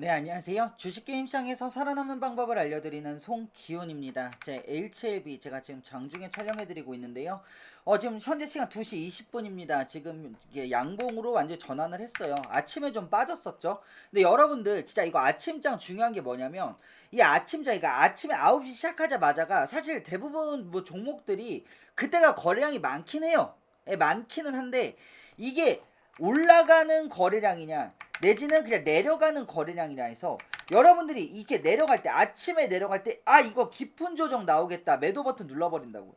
네, 안녕하세요. 주식게임 시장에서 살아남는 방법을 알려드리는 송기훈입니다. 제 HLB 제가 지금 장중에 촬영해드리고 있는데요. 어, 지금 현재 시간 2시 20분입니다. 지금 이게 양봉으로 완전 전환을 했어요. 아침에 좀 빠졌었죠. 근데 여러분들 진짜 이거 아침장 중요한 게 뭐냐면 이 아침장, 이거 아침에 9시 시작하자마자가 사실 대부분 뭐 종목들이 그때가 거래량이 많긴 해요. 예, 많기는 한데 이게 올라가는 거래량이냐 내지는 그냥 내려가는 거래량이라 해서 여러분들이 이렇게 내려갈 때 아침에 내려갈 때 아 이거 깊은 조정 나오겠다 매도 버튼 눌러버린다고요.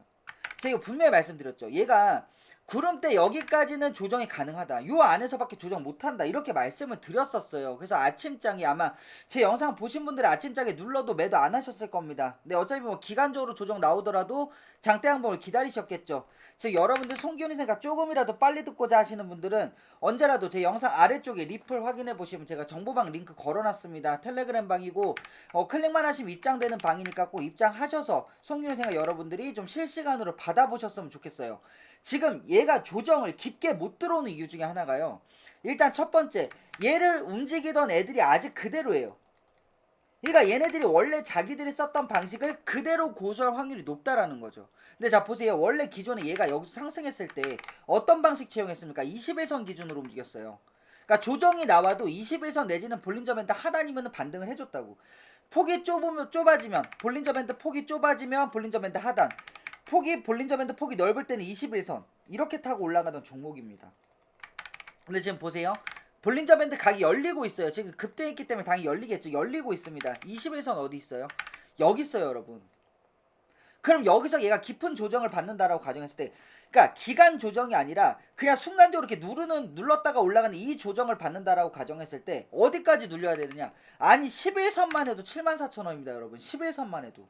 제가 분명히 말씀드렸죠. 얘가 구름대 여기까지는 조정이 가능하다. 요 안에서밖에 조정 못한다. 이렇게 말씀을 드렸었어요. 그래서 아침장이 아마 제 영상 보신 분들이 아침장에 눌러도 매도 안 하셨을 겁니다. 근데 어차피 뭐 기간적으로 조정 나오더라도 장대 항봉을 기다리셨겠죠. 즉 여러분들 송기훈이 생각 조금이라도 빨리 듣고자 하시는 분들은 언제라도 제 영상 아래쪽에 리플 확인해 보시면 제가 정보방 링크 걸어놨습니다. 텔레그램 방이고 어, 클릭만 하시면 입장되는 방이니까 꼭 입장하셔서 송기훈 생각 여러분들이 좀 실시간으로 받아보셨으면 좋겠어요. 지금 얘가 조정을 깊게 못 들어오는 이유 중에 하나가요. 일단 첫 번째 얘를 움직이던 애들이 아직 그대로예요. 그러니까 얘네들이 원래 자기들이 썼던 방식을 그대로 고수할 확률이 높다라는 거죠. 근데 자 보세요. 원래 기존에 얘가 여기서 상승했을 때 어떤 방식 채용했습니까? 21선 기준으로 움직였어요. 그러니까 조정이 나와도 21선 내지는 볼린저 밴드 하단이면 반등을 해줬다고. 폭이 좁으면 좁아지면 볼린저 밴드 폭이 좁아지면 볼린저 밴드 하단. 폭이 볼린저 밴드 폭이 넓을 때는 21선 이렇게 타고 올라가던 종목입니다. 근데 지금 보세요. 볼린저 밴드 각이 열리고 있어요. 지금 급등했기 때문에 당연히 열리겠죠. 열리고 있습니다. 21선 어디 있어요? 여기 있어요, 여러분. 그럼 여기서 얘가 깊은 조정을 받는다라고 가정했을 때, 그러니까 기간 조정이 아니라 그냥 순간적으로 이렇게 누르는 눌렀다가 올라가는 이 조정을 받는다라고 가정했을 때 어디까지 눌려야 되느냐? 아니 11선만 해도 74,000원입니다, 여러분. 11선만 해도.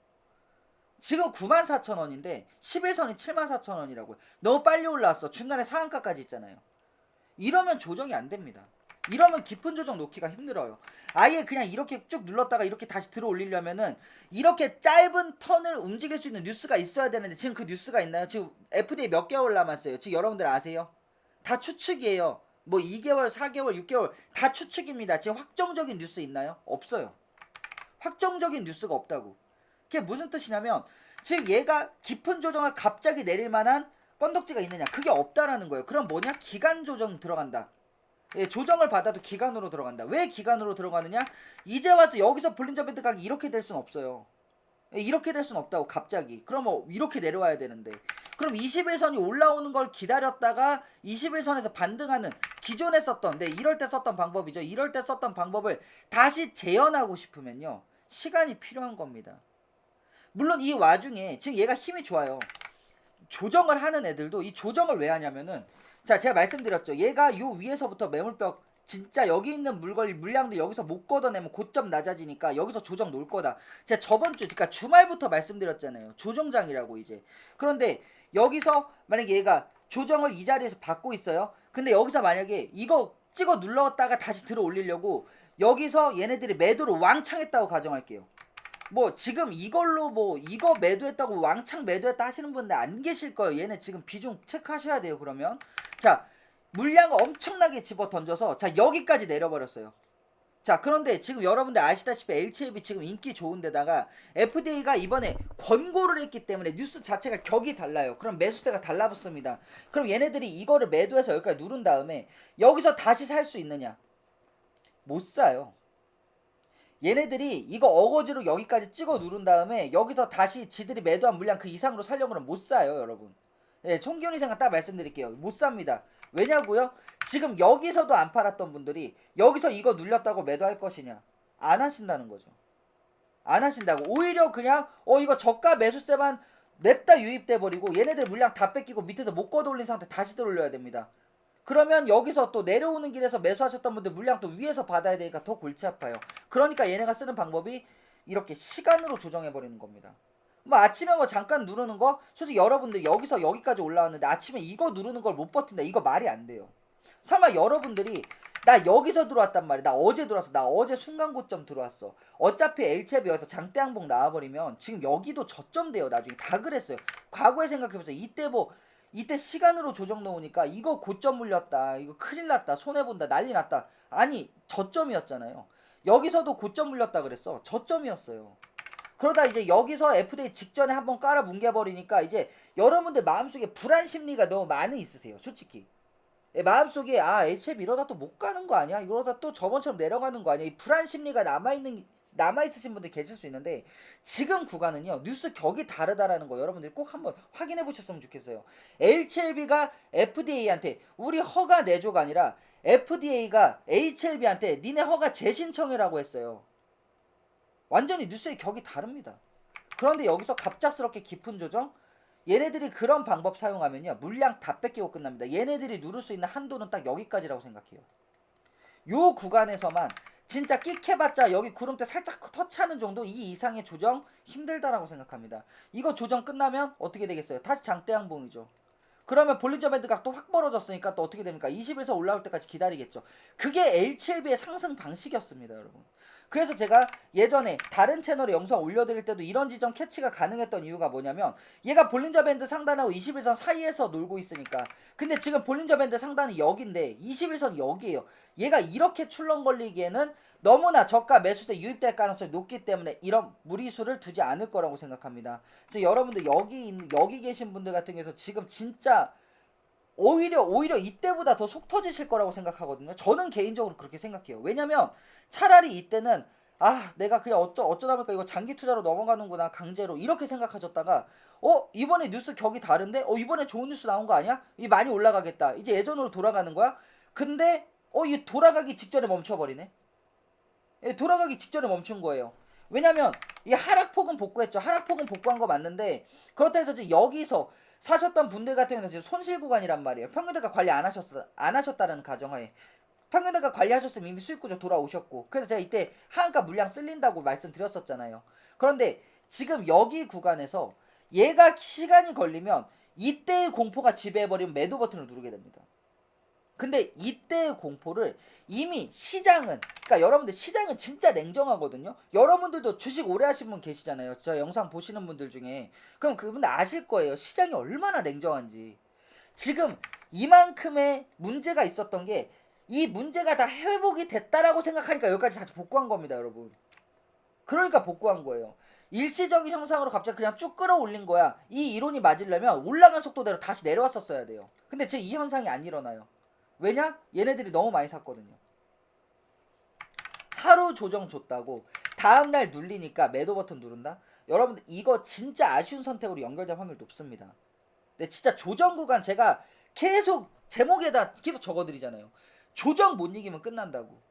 지금 94,000원인데 11선이 74,000원이라고요. 너무 빨리 올라왔어. 중간에 상한가까지 있잖아요. 이러면 조정이 안 됩니다. 이러면 깊은 조정 놓기가 힘들어요. 아예 그냥 이렇게 쭉 눌렀다가 이렇게 다시 들어 올리려면은 이렇게 짧은 턴을 움직일 수 있는 뉴스가 있어야 되는데 지금 그 뉴스가 있나요? 지금 FDA 몇 개월 남았어요. 지금 여러분들 아세요? 다 추측이에요. 뭐 2개월, 4개월, 6개월 다 추측입니다. 지금 확정적인 뉴스 있나요? 없어요. 확정적인 뉴스가 없다고. 그게 무슨 뜻이냐면 지금 얘가 깊은 조정을 갑자기 내릴 만한 건덕지가 있느냐? 그게 없다라는 거예요. 그럼 뭐냐? 기간 조정 들어간다. 예, 조정을 받아도 기간으로 들어간다. 왜 기간으로 들어가느냐? 이제 와서 여기서 볼린저 밴드 각이 이렇게 될 수는 없어요. 예, 이렇게 될 수는 없다고 갑자기. 그럼 뭐 이렇게 내려와야 되는데. 그럼 21선이 올라오는 걸 기다렸다가 21선에서 반등하는 기존에 썼던 네, 이럴 때 썼던 방법이죠. 이럴 때 썼던 방법을 다시 재현하고 싶으면요. 시간이 필요한 겁니다. 물론 이 와중에 지금 얘가 힘이 좋아요. 조정을 하는 애들도 이 조정을 왜 하냐면은 자 제가 말씀드렸죠. 얘가 요 위에서부터 매물벽 진짜 여기 있는 물건 물량들 여기서 못 걷어내면 고점 낮아지니까 여기서 조정 놓을 거다. 제가 저번 주 그러니까 주말부터 말씀드렸잖아요. 조정장이라고 이제. 그런데 여기서 만약에 얘가 조정을 이 자리에서 받고 있어요. 근데 여기서 만약에 이거 찍어 눌렀다가 다시 들어 올리려고 여기서 얘네들이 매도를 왕창 했다고 가정할게요 뭐 지금 이걸로 뭐 이거 매도했다고 왕창 매도했다 하시는 분들 안 계실 거예요. 얘네 지금 비중 체크하셔야 돼요. 그러면 자 물량을 엄청나게 집어 던져서 자 여기까지 내려버렸어요. 자 그런데 지금 여러분들 아시다시피 HLB 지금 인기 좋은데다가 FDA가 이번에 권고를 했기 때문에 뉴스 자체가 격이 달라요. 그럼 매수세가 달라붙습니다. 그럼 얘네들이 이거를 매도해서 여기까지 누른 다음에 여기서 다시 살 수 있느냐? 못 사요. 얘네들이 이거 어거지로 여기까지 찍어 누른 다음에 여기서 다시 지들이 매도한 물량 그 이상으로 살려고는 못 사요, 여러분. 예, 총기훈이 생각 딱 말씀드릴게요. 못 삽니다. 왜냐고요? 지금 여기서도 안 팔았던 분들이 여기서 이거 눌렸다고 매도할 것이냐? 안 하신다는 거죠. 안 하신다고. 오히려 그냥 어 이거 저가 매수세만 냅다 유입돼 버리고 얘네들 물량 다 뺏기고 밑에서 못 걷어 올린 상태 다시 들어올려야 됩니다. 그러면 여기서 또 내려오는 길에서 매수하셨던 분들 물량 또 위에서 받아야 되니까 더 골치 아파요. 그러니까 얘네가 쓰는 방법이 이렇게 시간으로 조정해 버리는 겁니다. 뭐 아침에 뭐 잠깐 누르는 거 솔직히 여러분들 여기서 여기까지 올라왔는데 아침에 이거 누르는 걸 못 버틴다 이거 말이 안 돼요. 설마 여러분들이 나 여기서 들어왔단 말이야. 나 어제 들어왔어. 나 어제 순간 고점 들어왔어. 어차피 여기서 장대 항복 나와버리면 지금 여기도 저점 돼요. 나중에 다 그랬어요. 과거에 생각해보세요. 이때 뭐 이때 시간으로 조정 넣으니까 이거 고점 물렸다. 이거 큰일 났다. 손해 본다. 난리 났다. 아니 저점이었잖아요. 여기서도 고점 물렸다 그랬어. 저점이었어요. 그러다 이제 여기서 FD 직전에 한번 깔아 뭉개버리니까 이제 여러분들 마음속에 불안 심리가 너무 많이 있으세요. 솔직히. 예, 마음속에 아 HF 이러다 또 못 가는 거 아니야? 이러다 또 저번처럼 내려가는 거 아니야? 이 불안 심리가 남아있는 남아 있으신 분들 계실 수 있는데 지금 구간은요 뉴스 격이 다르다라는 거 여러분들이 꼭 한번 확인해 보셨으면 좋겠어요. HLB가 FDA한테 우리 허가 내조가 아니라 FDA가 HLB한테 니네 허가 재신청이라고 했어요. 완전히 뉴스의 격이 다릅니다. 그런데 여기서 갑작스럽게 깊은 조정? 얘네들이 그런 방법 사용하면요 물량 다 뺏기고 끝납니다. 얘네들이 누를 수 있는 한도는 딱 여기까지라고 생각해요. 요 구간에서만 진짜 끽해봤자 여기 구름대 살짝 터치하는 정도 이 이상의 조정 힘들다라고 생각합니다. 이거 조정 끝나면 어떻게 되겠어요? 다시 장대 양봉이죠. 그러면 볼린저 밴드가 또확 벌어졌으니까 또 어떻게 됩니까? 20에서 올라올 때까지 기다리겠죠. 그게 L7B의 상승 방식이었습니다, 여러분. 그래서 제가 예전에 다른 채널에 영상 올려드릴 때도 이런 지점 캐치가 가능했던 이유가 뭐냐면 얘가 볼린저 밴드 상단하고 21선 사이에서 놀고 있으니까 근데 지금 볼린저 밴드 상단이 여기인데 21선 여기에요 얘가 이렇게 출렁거리기에는 너무나 저가 매수세 유입될 가능성이 높기 때문에 이런 무리수를 두지 않을 거라고 생각합니다 그래서 여러분들 여기 있는 여기 계신 분들 같은 경우에서 지금 진짜 오히려 오히려 이때보다 더 속 터지실 거라고 생각하거든요. 저는 개인적으로 그렇게 생각해요. 왜냐면 차라리 이때는 아 내가 그냥 어쩌 어쩌다 보니까 이거 장기 투자로 넘어가는구나 강제로 이렇게 생각하셨다가 어 이번에 뉴스 격이 다른데 어 이번에 좋은 뉴스 나온 거 아니야? 이 많이 올라가겠다. 이제 예전으로 돌아가는 거야. 근데 어 이 돌아가기 직전에 멈춰버리네. 예, 돌아가기 직전에 멈춘 거예요. 왜냐면 이 하락폭은 복구했죠. 하락폭은 복구한 거 맞는데 그렇다 해서 지금 여기서 사셨던 분들 같은 경우는 지금 손실 구간이란 말이에요. 평균대가 관리 안 하셨어 안 하셨다는 가정하에 평균대가 관리하셨으면 이미 수익 구조 돌아오셨고 그래서 제가 이때 하한가 물량 쓸린다고 말씀드렸었잖아요. 그런데 지금 여기 구간에서 얘가 시간이 걸리면 이때의 공포가 지배해버리면 매도 버튼을 누르게 됩니다. 근데 이때의 공포를 이미 시장은 그러니까 여러분들 시장은 진짜 냉정하거든요. 여러분들도 주식 오래 하신 분 계시잖아요. 저 영상 보시는 분들 중에 그럼 그분들 아실 거예요. 시장이 얼마나 냉정한지. 지금 이만큼의 문제가 있었던 게 이 문제가 다 회복이 됐다라고 생각하니까 여기까지 다시 복구한 겁니다, 여러분. 그러니까 복구한 거예요. 일시적인 형상으로 갑자기 그냥 쭉 끌어올린 거야. 이 이론이 맞으려면 올라간 속도대로 다시 내려왔었어야 돼요. 근데 지금 이 현상이 안 일어나요. 왜냐? 얘네들이 너무 많이 샀거든요. 하루 조정 줬다고 다음날 눌리니까 매도 버튼 누른다? 여러분들 이거 진짜 아쉬운 선택으로 연결될 확률 높습니다. 근데 진짜 조정 구간 제가 계속 제목에다 계속 적어드리잖아요. 조정 못 이기면 끝난다고.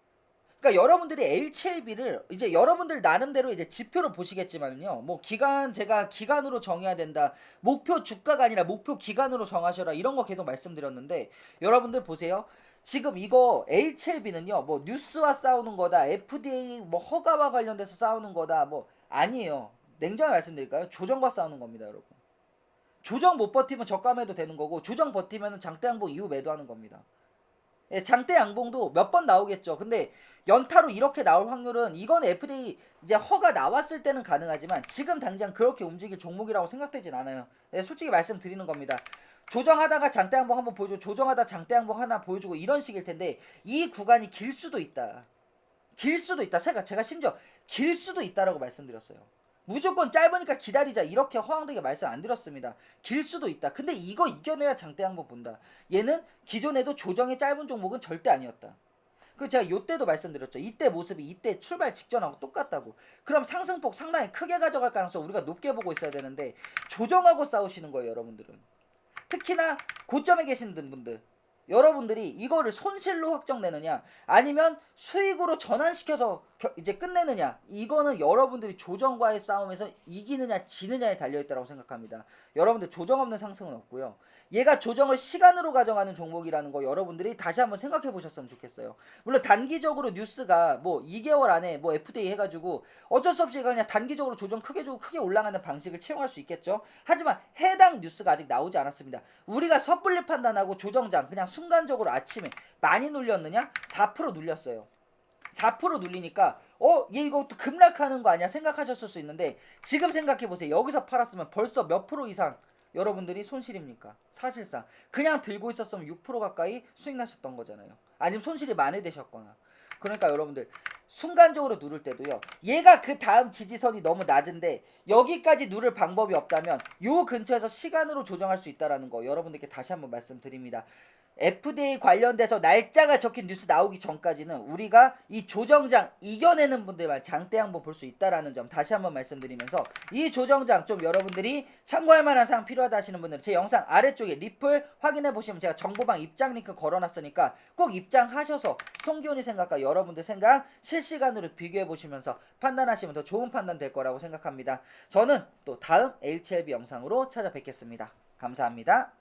그러니까 여러분들이 L7B를 이제 여러분들 나름대로 이제 지표로 보시겠지만요. 뭐 기간 제가 기간으로 정해야 된다. 목표 주가가 아니라 목표 기간으로 정하셔라. 이런 거 계속 말씀드렸는데 여러분들 보세요. 지금 이거 L7B는요. 뭐 뉴스와 싸우는 거다. FDA 뭐 허가와 관련돼서 싸우는 거다. 뭐 아니에요. 냉정하게 말씀드릴까요? 조정과 싸우는 겁니다, 여러분. 조정 못 버티면 저감해도 되는 거고 조정 버티면 장대 양봉 이후 매도하는 겁니다. 예, 장대 양봉도 몇 번 나오겠죠. 근데 연타로 이렇게 나올 확률은 이건 FDA 이제 허가 나왔을 때는 가능하지만 지금 당장 그렇게 움직일 종목이라고 생각되진 않아요. 예, 솔직히 말씀드리는 겁니다. 조정하다가 장대 양봉 한번 보여주고 조정하다 장대 양봉 하나 보여주고 이런 식일 텐데 이 구간이 길 수도 있다. 길 수도 있다. 제가 제가 심지어 길 수도 있다라고 말씀드렸어요. 무조건 짧으니까 기다리자 이렇게 허황되게 말씀 안 드렸습니다. 길 수도 있다. 근데 이거 이겨내야 장대 양봉 본다. 얘는 기존에도 조정의 짧은 종목은 절대 아니었다. 그 제가 요때도 말씀드렸죠. 이때 모습이 이때 출발 직전하고 똑같다고. 그럼 상승폭 상당히 크게 가져갈 가능성 우리가 높게 보고 있어야 되는데 조정하고 싸우시는 거예요, 여러분들은. 특히나 고점에 계신 분들 여러분들이 이거를 손실로 확정내느냐 아니면 수익으로 전환시켜서 겨- 이제 끝내느냐 이거는 여러분들이 조정과의 싸움에서 이기느냐 지느냐에 달려있다고 생각합니다. 여러분들 조정 없는 상승은 없고요. 얘가 조정을 시간으로 가져가는 종목이라는 거 여러분들이 다시 한번 생각해 보셨으면 좋겠어요. 물론 단기적으로 뉴스가 뭐 2개월 안에 뭐 FDA 해가지고 어쩔 수 없이 그냥 단기적으로 조정 크게 주고 크게 올라가는 방식을 채용할 수 있겠죠? 하지만 해당 뉴스가 아직 나오지 않았습니다. 우리가 섣불리 판단하고 조정장 그냥 순간적으로 아침에 많이 눌렸느냐? 4% 눌렸어요. 4% 눌리니까 어 얘 이거 또 급락하는 거 아니야? 생각하셨을 수 있는데 지금 생각해 보세요. 여기서 팔았으면 벌써 몇 프로 이상 여러분들이 손실입니까? 사실상. 그냥 들고 있었으면 6% 가까이 수익 나셨던 거잖아요. 아니면 손실이 많이 되셨거나. 그러니까 여러분들 순간적으로 누를 때도요. 얘가 그 다음 지지선이 너무 낮은데 여기까지 누를 방법이 없다면 요 근처에서 시간으로 조정할 수 있다라는 거 여러분들께 다시 한번 말씀드립니다. FDA 관련돼서 날짜가 적힌 뉴스 나오기 전까지는 우리가 이 조정장 이겨내는 분들만 장대 한번 볼 수 있다라는 점 다시 한번 말씀드리면서 이 조정장 좀 여러분들이 참고할 만한 사항 필요하다 하시는 분들은 제 영상 아래쪽에 리플 확인해 보시면 제가 정보방 입장 링크 걸어놨으니까 꼭 입장하셔서 송기훈이 생각과 여러분들 생각 실시간으로 비교해 보시면서 판단하시면 더 좋은 판단 될 거라고 생각합니다. 저는 또 다음 HLB 영상으로 찾아뵙겠습니다. 감사합니다.